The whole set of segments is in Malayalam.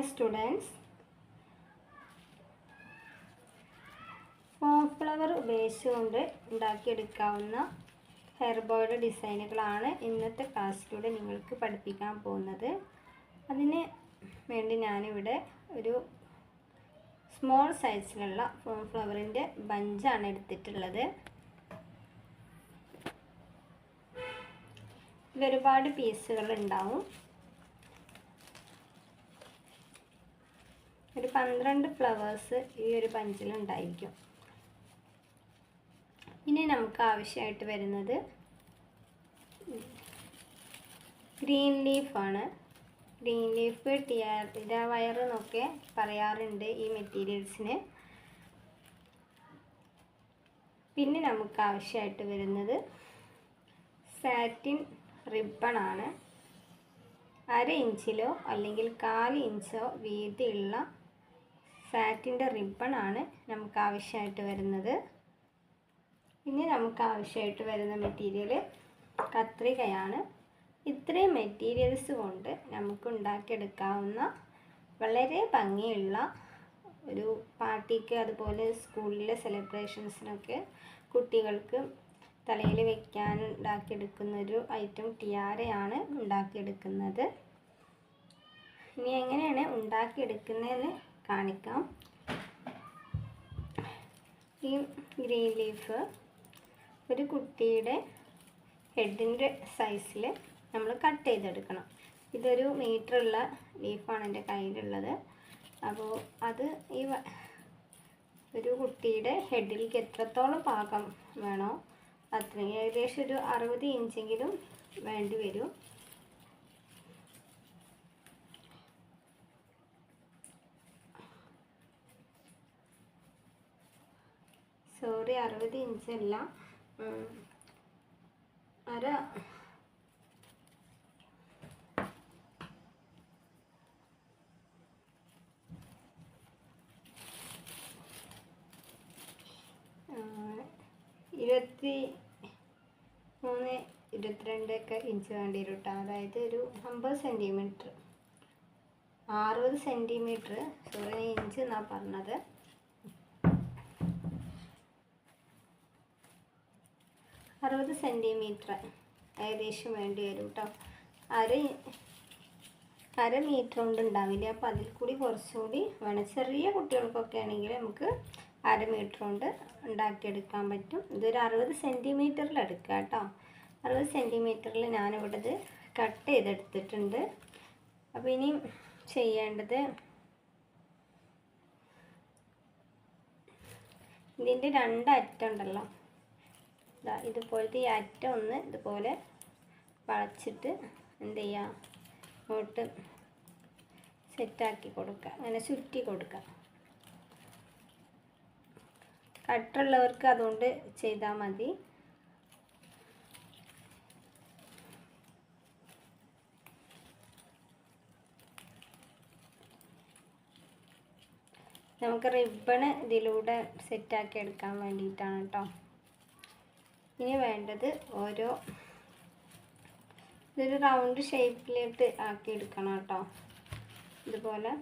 ഹായ് students, ഫ്ലവർ ഉപയോഗിച്ചുകൊണ്ട് ഉണ്ടാക്കിയെടുക്കാവുന്ന ഹെയർ ബോയുടെ ഡിസൈനുകളാണ് ഇന്നത്തെ ക്ലാസ്സിലൂടെ നിങ്ങൾക്ക് പഠിപ്പിക്കാൻ പോകുന്നത്. അതിന് വേണ്ടി ഞാനിവിടെ ഒരു സ്മോൾ സൈസിലുള്ള കോൺഫ്ലവറിന്റെ ബഞ്ചാണ് എടുത്തിട്ടുള്ളത്. ഇതിലൊരുപാട് പീസുകൾ ഉണ്ടാവും. ഒരു പന്ത്രണ്ട് ഫ്ലവേഴ്സ് ഈ ഒരു പഞ്ചിലുണ്ടായിരിക്കും ഇനി നമുക്ക് ആവശ്യമായിട്ട് വരുന്നത് ഗ്രീൻ ലീഫാണ് ഗ്രീൻ ലീഫ് ടിയ വയർ എന്നൊക്കെ പറയാറുണ്ട് ഈ മെറ്റീരിയൽസിന് പിന്നെ നമുക്ക് ആവശ്യമായിട്ട് വരുന്നത് സാറ്റിൻ റിബണാണ് അര ഇഞ്ചിലോ അല്ലെങ്കിൽ കാൽ ഇഞ്ചോ വീതിയുള്ള സാറ്റിന്റെ റിബണാണ് നമുക്ക് ആവശ്യമായിട്ട് വരുന്നത്. ഇനി നമുക്ക് ആവശ്യമായിട്ട് വരുന്ന മെറ്റീരിയൽ കത്രികയാണ്. ഇത്രയും മെറ്റീരിയൽസ് കൊണ്ട് നമുക്ക് ഉണ്ടാക്കിയെടുക്കാവുന്ന വളരെ ഭംഗിയുള്ള ഒരു പാർട്ടിക്ക് അതുപോലെ സ്കൂളിലെ സെലിബ്രേഷൻസിനൊക്കെ കുട്ടികൾക്ക് തലയിൽ വെക്കാൻ ഉണ്ടാക്കിയെടുക്കുന്ന ഒരു ഐറ്റം ടിയാരയാണ് ഉണ്ടാക്കിയെടുക്കുന്നത്. ഇനി എങ്ങനെയാണ് ഉണ്ടാക്കിയെടുക്കുന്നതെന്ന് കാണിക്കാം. ഈ ഗ്രീൻ ലീഫ് ഒരു കുട്ടിയുടെ ഹെഡിന്റെ സൈസിൽ നമ്മൾ കട്ട് ചെയ്തെടുക്കണം. ഇതൊരു മീറ്ററുള്ള ലീഫാണ് എന്റെ കയ്യിലുള്ളത്. അപ്പോൾ അത് ഈ ഒരു കുട്ടിയുടെ ഹെഡിലേക്ക് എത്രത്തോളം പാകം വേണോ അത്രയും ഏകദേശം ഒരു അറുപത് ഇഞ്ചെങ്കിലും വേണ്ടി വരും. സോറി അറുപത് ഇഞ്ചല്ല അര. ഇരുപത്തി മൂന്ന് ഇരുപത്തിരണ്ടൊക്കെ ഇഞ്ച് വേണ്ടി വരും കേട്ടോ അതായത് ഒരു അമ്പത് സെന്റിമീറ്റർ അറുപത് സെന്റിമീറ്റർ സോറി ഇഞ്ച് എന്നാണ് പറഞ്ഞത്. അറുപത് സെന്റിമീറ്റർ ഏകദേശം വേണ്ടി വരും കേട്ടോ അര അര മീറ്റർ കൊണ്ട് ഉണ്ടാവില്ല? അപ്പോൾ അതിൽ കൂടി കുറച്ചുകൂടി വേണം. ചെറിയ കുട്ടികൾക്കൊക്കെ ആണെങ്കിൽ നമുക്ക് അര മീറ്റർ കൊണ്ട് ഉണ്ടാക്കിയെടുക്കാൻ പറ്റും. ഇതൊരു അറുപത് സെന്റിമീറ്ററിൽ എടുക്കുക കേട്ടോ അറുപത് സെന്റിമീറ്ററിൽ ഞാനിവിടെ കട്ട് ചെയ്തെടുത്തിട്ടുണ്ട്. അപ്പോൾ ഇനി ചെയ്യേണ്ടത് ഇതിന്റെ രണ്ട് ഇതുപോലത്തെ ഈ അറ്റ ഒന്ന് ഇതുപോലെ വളച്ചിട്ട് എന്ത് ചെയ്യുക ഇങ്ങോട്ട് സെറ്റാക്കി കൊടുക്കുക. അങ്ങനെ ചുറ്റി കൊടുക്കുക. കട്ടുള്ളവർക്ക് അതുകൊണ്ട് ചെയ്താൽ മതി. നമുക്ക് റിബണ് ഇതിലൂടെ സെറ്റാക്കി എടുക്കാൻ വേണ്ടിയിട്ടാണ് കേട്ടോ ഇനി വേണ്ടത് ഓരോ ഇതൊരു റൗണ്ട് ഷേപ്പിലിട്ട് ആക്കിയെടുക്കണം കേട്ടോ. ഇതുപോലെ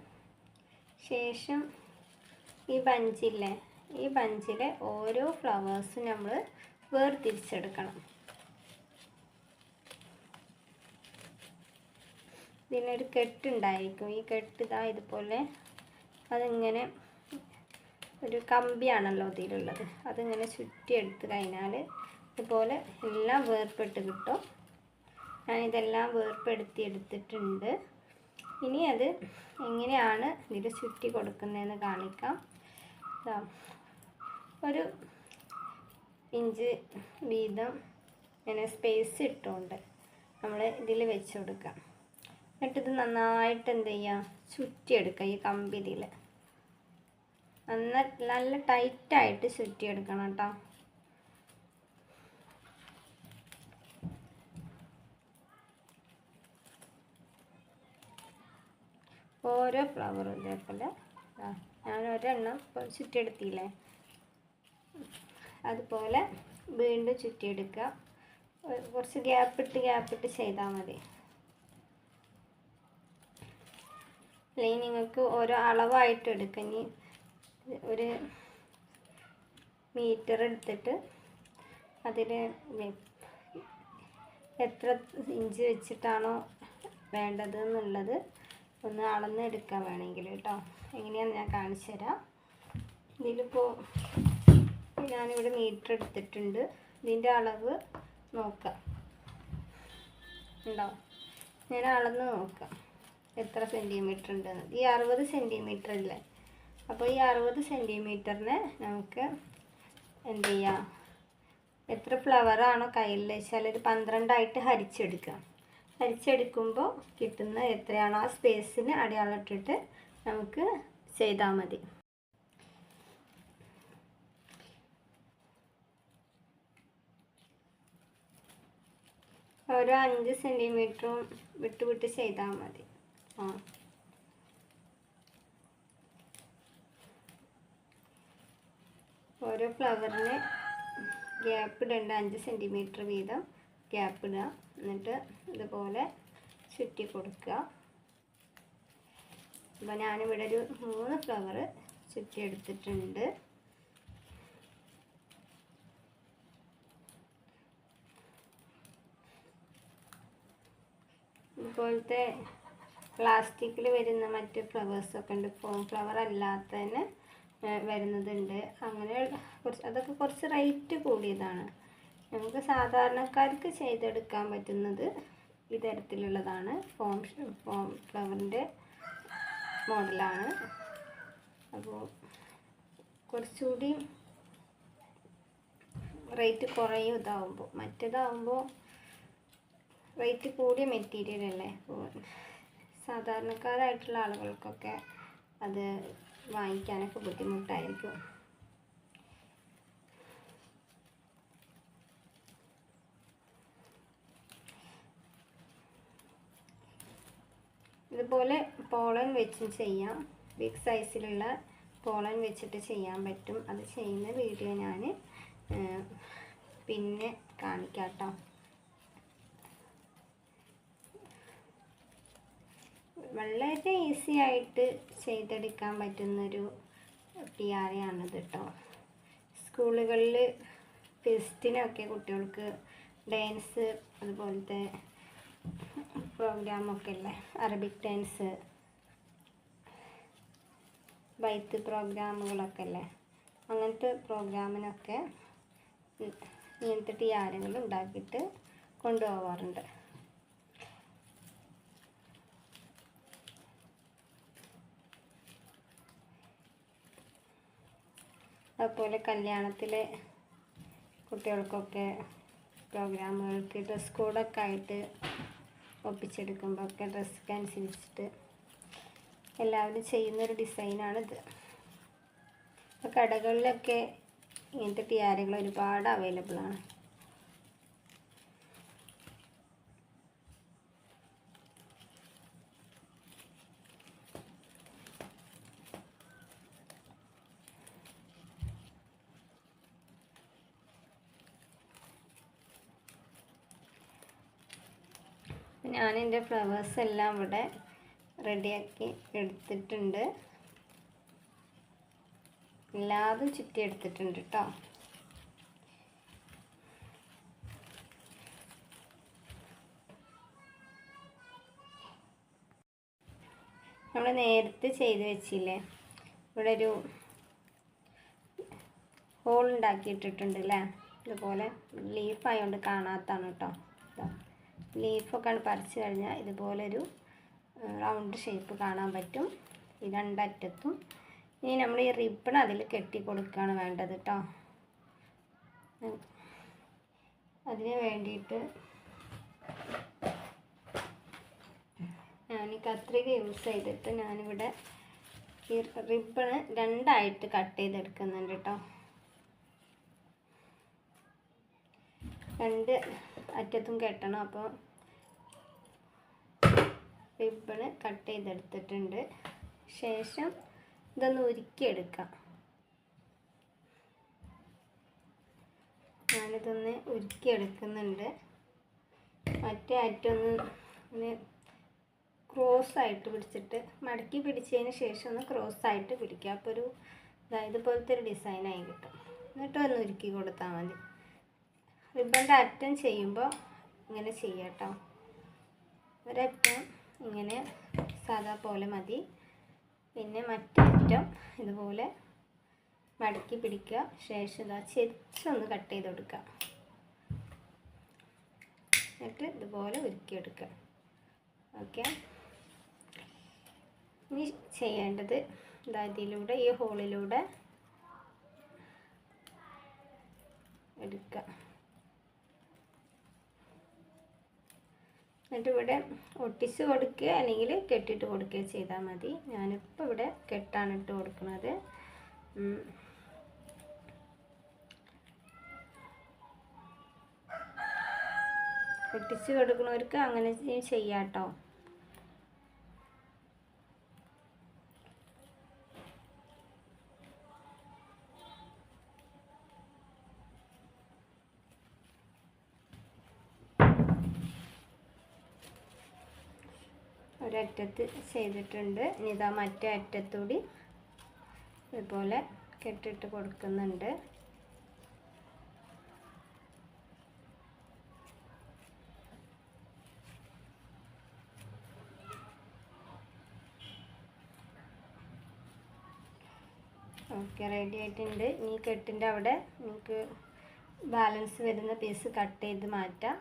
ശേഷം ഈ ബഞ്ചില്ലേ ഈ ബഞ്ചിലെ ഓരോ ഫ്ലവേഴ്സും നമ്മൾ വേർതിരിച്ചെടുക്കണം. ഇതിനൊരു കെട്ടുണ്ടായിരിക്കും. ഈ കെട്ട് ഇതാ ഇതുപോലെ അതിങ്ങനെ ഒരു കമ്പിയാണല്ലോ ഇതിലുള്ളത്. അതിങ്ങനെ ചുറ്റിയെടുത്ത് കഴിഞ്ഞാൽ ഇതുപോലെ എല്ലാം വേർപെട്ട് കിട്ടും. ഞാനിതെല്ലാം വേർപ്പെടുത്തി എടുത്തിട്ടുണ്ട് ഇനി അത് എങ്ങനെയാണ് ഇതിൽ ചുറ്റി കൊടുക്കുന്നതെന്ന് കാണിക്കാം. ഒരു ഇഞ്ച് വീതം ഇങ്ങനെ സ്പേസ് ഇട്ടുകൊണ്ട് നമ്മൾ ഇതിൽ വെച്ച് കൊടുക്കാം. എന്നിട്ടിത് നന്നായിട്ട് എന്ത് ചെയ്യുക ചുറ്റിയെടുക്കുക ഈ കമ്പി ഇതിൽ നന്ന നല്ല ടൈറ്റായിട്ട് ചുറ്റിയെടുക്കണം കേട്ടോ. ഓരോ ഫ്ലവറും ഇതേപോലെ. ഞാൻ ഒരെണ്ണം ഇപ്പോൾ ചുറ്റിയെടുത്തില്ലേ? അതുപോലെ വീണ്ടും ചുറ്റിയെടുക്കുക. കുറച്ച് ഗ്യാപ്പിട്ട് ഗ്യാപ്പിട്ട് ചെയ്താൽ മതി. അല്ലെങ്കിൽ നിങ്ങൾക്ക് ഓരോ അളവായിട്ട് എടുക്കാം. ഇനി ഒരു മീറ്റർ എടുത്തിട്ട് അതിൽ എത്ര ഇഞ്ച് വെച്ചിട്ടാണോ വേണ്ടത് എന്നുള്ളത് ഒന്ന് അളന്നെടുക്കാൻ വേണമെങ്കിൽ കേട്ടോ. എങ്ങനെയാണെന്ന് ഞാൻ കാണിച്ചു തരാം. ഇതിലിപ്പോൾ ഞാനിവിടെ മീറ്റർ എടുത്തിട്ടുണ്ട്. ഇതിന്റെ അളവ് നോക്കാം. ഉണ്ടോ? ഞാൻ അളന്ന് നോക്കാം. എത്ര സെന്റിമീറ്റർ ഉണ്ടെന്ന്. ഈ അറുപത് സെന്റിമീറ്റർ അല്ലേ? അപ്പോൾ ഈ അറുപത് സെന്റിമീറ്ററിന് നമുക്ക് എന്ത് ചെയ്യാം? എത്ര ഫ്ലവറാണോ കയ്യിൽ വെച്ചാൽ ഒരു പന്ത്രണ്ടായിട്ട് ഹരിച്ചെടുക്കാം. ഹരിച്ചെടുക്കുമ്പോൾ കിട്ടുന്ന എത്രയാണോ ആ സ്പേസിന് അടയാളം ഇട്ടിട്ട് നമുക്ക് ചെയ്താൽ മതി. ഓരോ അഞ്ച് സെന്റിമീറ്ററും വിട്ട് വിട്ട് ചെയ്താൽ മതി. ആ. ഓരോ ഫ്ലവറിന് ഗ്യാപ്പ് ഇടേണ്ട അഞ്ച് സെന്റിമീറ്റർ വീതം. ഗ്യാപ്പ് ഇടുക. എന്നിട്ട് ഇതുപോലെ ചുറ്റി കൊടുക്കുക. അപ്പോൾ ഞാനിവിടെ ഒരു മൂന്ന് ഫ്ലവർ ചുറ്റി എടുത്തിട്ടുണ്ട്. ഇതുപോലത്തെ പ്ലാസ്റ്റിക്കിൽ വരുന്ന മറ്റ് ഫ്ലവേഴ്സൊക്കെ ഉണ്ട്. ഫോം ഫ്ലവർ അല്ലാത്തതിന് വരുന്നതുണ്ട്. അങ്ങനെ കുറച്ച് അതൊക്കെ കുറച്ച് റേറ്റ് കൂടിയതാണ്. നമുക്ക് സാധാരണക്കാർക്ക് ചെയ്തെടുക്കാൻ പറ്റുന്നത് ഈ തരത്തിലുള്ളതാണ് ഫോം ഫോം ഫ്ലവറിന്റെ മോഡലാണ്. അപ്പോൾ കുറച്ചുകൂടി റേറ്റ് കുറയും ഇതാവുമ്പോൾ മറ്റേതാവുമ്പോൾ റേറ്റ് കൂടിയ മെറ്റീരിയൽ അല്ലേ? അപ്പോൾ സാധാരണക്കാരായിട്ടുള്ള ആളുകൾക്കൊക്കെ അത് വാങ്ങിക്കാനൊക്കെ ബുദ്ധിമുട്ടായിരിക്കും. ഇതുപോലെ പോളൻ വെച്ചും ചെയ്യാം. ബിഗ് സൈസിലുള്ള പോളൻ വെച്ചിട്ട് ചെയ്യാൻ പറ്റും. അത് ചെയ്യുന്ന വീഡിയോ ഞാൻ പിന്നെ കാണിക്കാം കേട്ടോ വളരെ ഈസി ആയിട്ട് ചെയ്തെടുക്കാൻ പറ്റുന്നൊരു പിയാരയാണിത് കേട്ടോ സ്കൂളുകളിൽ ഫെസ്റ്റിനൊക്കെ കുട്ടികൾക്ക് ഡാൻസ് അതുപോലത്തെ പ്രോഗ്രാമൊക്കെ അല്ലേ അറബിക് ഡാൻസ് ബൈത്ത് പ്രോഗ്രാമുകളൊക്കെ അല്ലേ അങ്ങനത്തെ പ്രോഗ്രാമിനൊക്കെ ഇങ്ങനത്തെ ആരെങ്കിലും ഉണ്ടാക്കിയിട്ട് കൊണ്ടുപോകാറുണ്ട് അതുപോലെ കല്യാണത്തിലെ കുട്ടികൾക്കൊക്കെ പ്രോഗ്രാമുകൾക്ക് ഡ്രസ് കോഡൊക്കെ ആയിട്ട് ഒപ്പിച്ചെടുക്കുമ്പോഴൊക്കെ ഡ്രസ്സൊക്കെ അനുസരിച്ചിട്ട് എല്ലാവരും ചെയ്യുന്നൊരു ഡിസൈനാണിത്. ഇപ്പോൾ കടകളിലൊക്കെ ഇങ്ങനത്തെ ടിയാരകൾ ഒരുപാട് അവൈലബിൾ ആണ് ഞാൻ എന്റെ ഫ്ലവേഴ്സ് എല്ലാം ഇവിടെ റെഡിയാക്കി എടുത്തിട്ടുണ്ട്. എല്ലാതും ചുറ്റി എടുത്തിട്ടുണ്ട് കേട്ടോ നമ്മൾ നേരത്തെ ചെയ്ത് വെച്ചില്ലേ? ഇവിടെ ഒരു ഹോൾ ഉണ്ടാക്കിയിട്ടിട്ടുണ്ട് അല്ലേ ഇതുപോലെ ലീഫ് ആയതുകൊണ്ട് കാണാത്താണ് കേട്ടോ ലീഫൊക്കെ പറിച്ച് കഴിഞ്ഞാൽ ഇതുപോലൊരു റൗണ്ട് ഷേപ്പ് കാണാൻ പറ്റും. ഈ രണ്ടറ്റത്തും. ഇനി നമ്മൾ ഈ റിബൺ അതിൽ കെട്ടി കൊടുക്കുകയാണ് വേണ്ടത് കേട്ടോ അതിന് വേണ്ടിയിട്ട് ഞാൻ കത്രിക യൂസ് ചെയ്തിട്ട് ഞാനിവിടെ ഈ റിബണ് രണ്ടായിട്ട് കട്ട് ചെയ്തെടുക്കുന്നുണ്ട് കേട്ടോ രണ്ട് അറ്റത്തും കെട്ടണം. അപ്പോൾ റിബണ് കട്ട് ചെയ്തെടുത്തിട്ടുണ്ട്. ശേഷം ഇതൊന്ന് ഉരുക്കിയെടുക്കാം. ഞാനിതൊന്ന് ഉരുക്കിയെടുക്കുന്നുണ്ട്. മറ്റേ അറ്റൊന്ന് ഒന്ന് ക്രോസ് ആയിട്ട് പിടിച്ചിട്ട് മടക്കി പിടിച്ചതിന് ശേഷം ഒന്ന് ക്രോസ് ആയിട്ട് പിടിക്കുക അപ്പോൾ ഒരു അതായത് പോലത്തെ ഒരു ഡിസൈനായി കിട്ടും. എന്നിട്ട് ഒന്ന് ഉരുക്കി കൊടുത്താൽ മതി. റിബണിന്റെ അറ്റം ചെയ്യുമ്പോൾ ഇങ്ങനെ ചെയ്യാം കേട്ടോ ഒരറ്റം ഇങ്ങനെ സാധാ പോലെ മതി. പിന്നെ മറ്ററ്റം ഇതുപോലെ മടക്കി പിടിക്കുക. ശേഷം ഇതാ ചെരിച്ചൊന്ന് കട്ട് ചെയ്ത് കൊടുക്കുക. എന്നിട്ട് ഇതുപോലെ ഉരുക്കിയെടുക്കുക. ഓക്കെ. ഇനി ചെയ്യേണ്ടത് ഇതാ ഇതിലൂടെ ഈ ഹോളിലൂടെ എടുക്കുക. എന്നിട്ട് ഇവിടെ ഒട്ടിച്ച് കൊടുക്കുക അല്ലെങ്കിൽ കെട്ടിയിട്ട് കൊടുക്കുക ചെയ്താൽ മതി. ഞാനിപ്പോൾ ഇവിടെ കെട്ടാണ് ഇട്ട് കൊടുക്കുന്നത്. ഒട്ടിച്ച് കൊടുക്കുന്നവർക്ക് അങ്ങനെ ചെയ്യാം കേട്ടോ. ഒരറ്റത്ത് ചെയ്തിട്ടുണ്ട്. ഇനി ഇതാ മറ്റേ അറ്റത്തൂടി ഇതുപോലെ കെട്ടിട്ട് കൊടുക്കുന്നുണ്ട്. ഓക്കെ റെഡി ആയിട്ടുണ്ട്. ഇനി കെട്ടിന്റെ അവിടെ നിങ്ങൾക്ക് ബാലൻസ് വരുന്ന പീസ് കട്ട് ചെയ്ത് മാറ്റാം.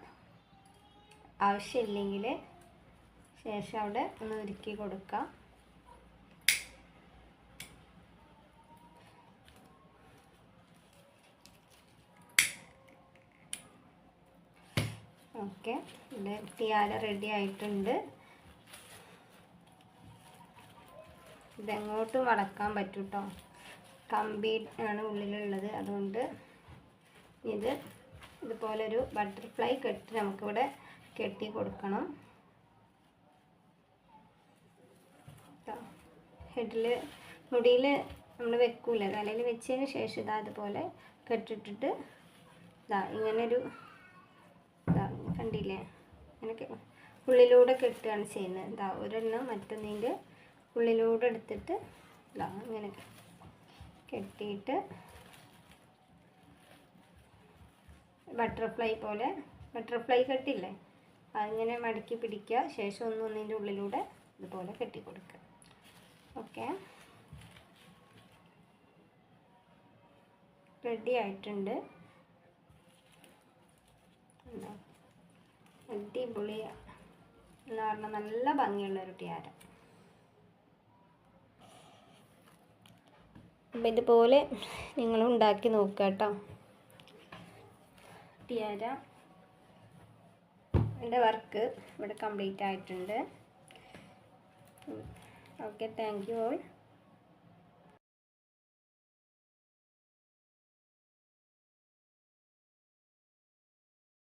ആവശ്യമില്ലെങ്കിൽ ശേഷം അവിടെ ഒന്ന് ഉരുക്കി കൊടുക്കാം. ഓക്കെ. ഇവിടെ തിയാല റെഡി ആയിട്ടുണ്ട്. ഇതെങ്ങോട്ടും വളക്കാൻ പറ്റും കേട്ടോ കമ്പി ആണ് ഉള്ളിലുള്ളത്. അതുകൊണ്ട് ഇത് ഇതുപോലൊരു ബട്ടർഫ്ലൈ കെട്ടി നമുക്കിവിടെ കെട്ടി കൊടുക്കണം. ഹെഡിൽ മുടിയിൽ നമ്മൾ വെക്കൂല. തലയിൽ വെച്ചതിന് ശേഷം ഇതാ അതുപോലെ കെട്ടിട്ടിട്ട് ഇതാ ഇങ്ങനൊരു ഇതാ കണ്ടില്ലേ? ഇങ്ങനെ ഉള്ളിലൂടെ കെട്ടുകയാണ് ചെയ്യുന്നത്. ഇതാ ഒരെണ്ണം മറ്റൊന്നിന്റെ ഉള്ളിലൂടെ എടുത്തിട്ട് ഇതാ ഇങ്ങനെ കെട്ടിയിട്ട് ബട്ടർഫ്ലൈ പോലെ ബട്ടർഫ്ലൈ കെട്ടില്ലേ? അതിങ്ങനെ മടക്കി പിടിക്കുക. ശേഷം ഒന്നൊന്നിന്റെ ഉള്ളിലൂടെ ഇതുപോലെ കെട്ടി കൊടുക്കുക ഓക്കെ. റെഡി ആയിട്ടുണ്ട്? അടിപൊളി. എന്ന് പറഞ്ഞാൽ നല്ല ഭംഗിയുള്ള ഒരു ടിയാര അപ്പം ഇതുപോലെ നിങ്ങൾ ഉണ്ടാക്കി നോക്കുക കേട്ടോ. ടിയാര എന്റെ വർക്ക് ഇവിടെ കംപ്ലീറ്റ് ആയിട്ടുണ്ട്. Okay thank you all